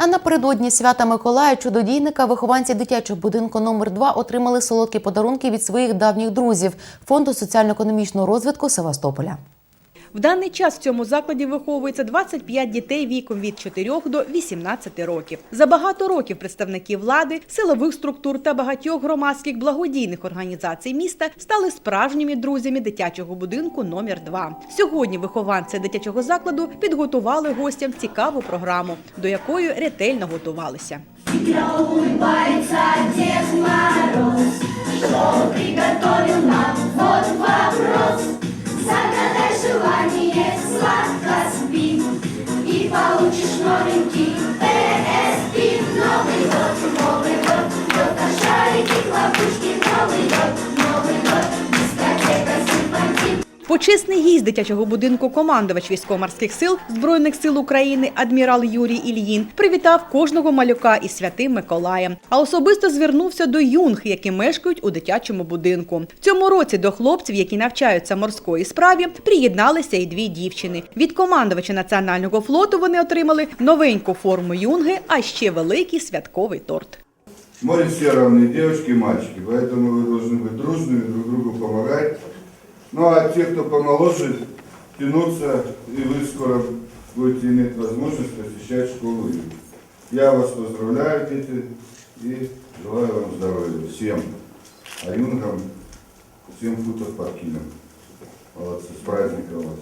А напередодні свята Миколая чудодійника вихованці дитячого будинку номер 2 отримали солодкі подарунки від своїх давніх друзів фонду соціально-економічного розвитку Севастополя. В даний час в цьому закладі виховується 25 дітей віком від 4 до 18 років. За багато років представники влади, силових структур та багатьох громадських благодійних організацій міста стали справжніми друзями дитячого будинку номер 2 Сьогодні вихованці дитячого закладу підготували гостям цікаву програму, до якої ретельно готувалися. улыбается и получишь Почесний гість дитячого будинку командувач військово-морських сил Збройних сил України адмірал Юрій Ільїн привітав кожного малюка із святим Миколаєм, а особисто звернувся до юнг, які мешкають у дитячому будинку. В цьому році до хлопців, які навчаються морської справі, приєдналися і дві дівчини. Від командувача національного флоту вони отримали новеньку форму юнги, а ще великий святковий торт. В море все равны, девочки и мальчики, поэтому вы должны быть дружными, друг другу помогать. Ну а те, кто помоложе, тянуться, и вы скоро будете иметь возможность посещать школу. Я вас поздравляю, дети, и желаю вам здоровья всем. А юнгам всем футов подкинем. Молодцы, с праздником вас.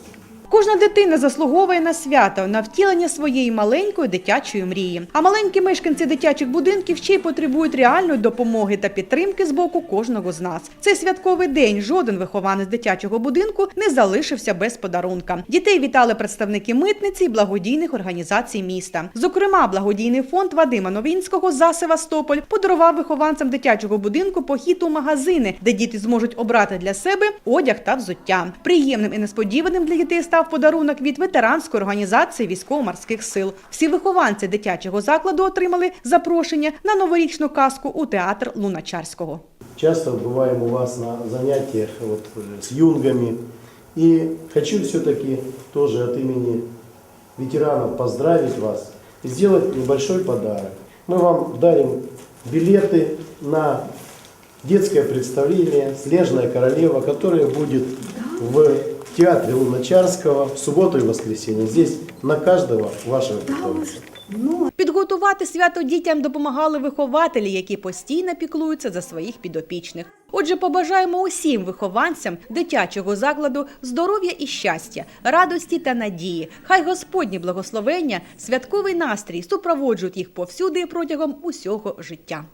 Кожна дитина заслуговує на свято, на втілення своєї маленької дитячої мрії. А маленькі мешканці дитячих будинків ще й потребують реальної допомоги та підтримки з боку кожного з нас. Цей святковий день жоден вихованець дитячого будинку не залишився без подарунка. Дітей вітали представники митниці і благодійних організацій міста. Зокрема, благодійний фонд Вадима Новінського за Севастополь подарував вихованцям дитячого будинку похід у магазини, де діти зможуть обрати для себе одяг та взуття. Приємним і несподіваним для дітей став подарунок від ветеранської організації військово-морських сил. Всі вихованці дитячого закладу отримали запрошення на новорічну казку у театр Луначарського. Часто бываем у вас на занятиях вот, э, с юнгами. И хочу все-таки тоже от имени ветеранов поздравить вас и сделать небольшой подарок. Мы вам дарим билеты на детское представление «Снежная королева», которое будет в театре Луначарского в субботу и воскресенье. Здесь на каждого вашего питомца. Підготувати свято дітям допомагали вихователі, які постійно піклуються за своїх підопічних. Отже, побажаємо усім вихованцям дитячого закладу здоров'я і щастя, радості та надії. Хай Господні благословення, святковий настрій супроводжують їх повсюди протягом усього життя.